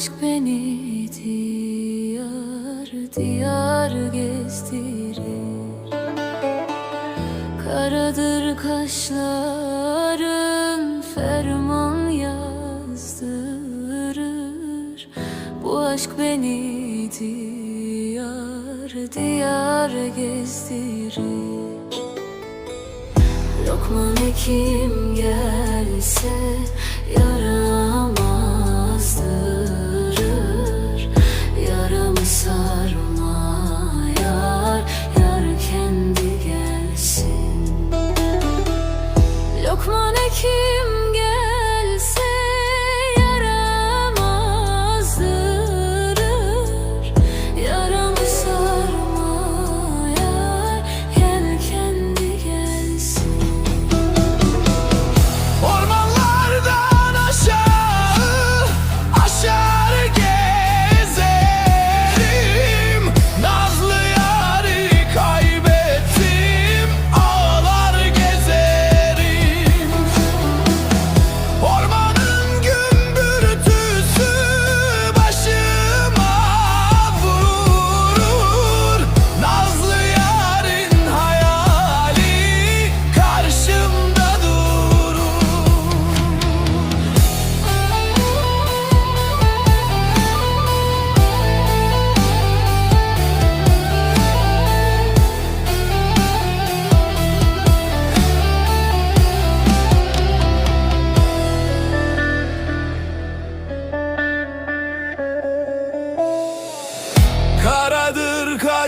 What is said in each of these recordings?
aşk beni diyar diyar gezdirir. Karadır kaşların ferman yazdırır. Bu aşk beni diyar diyar gezdirir. Lokman kim gelse yarar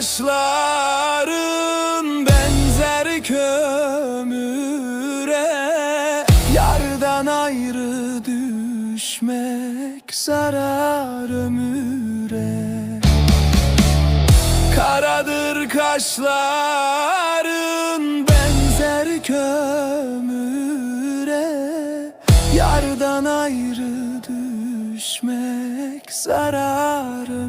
Kaşların benzer kömüre Yardan ayrı düşmek zarar ömüre. Karadır kaşların benzer kömüre Yardan ayrı düşmek zarar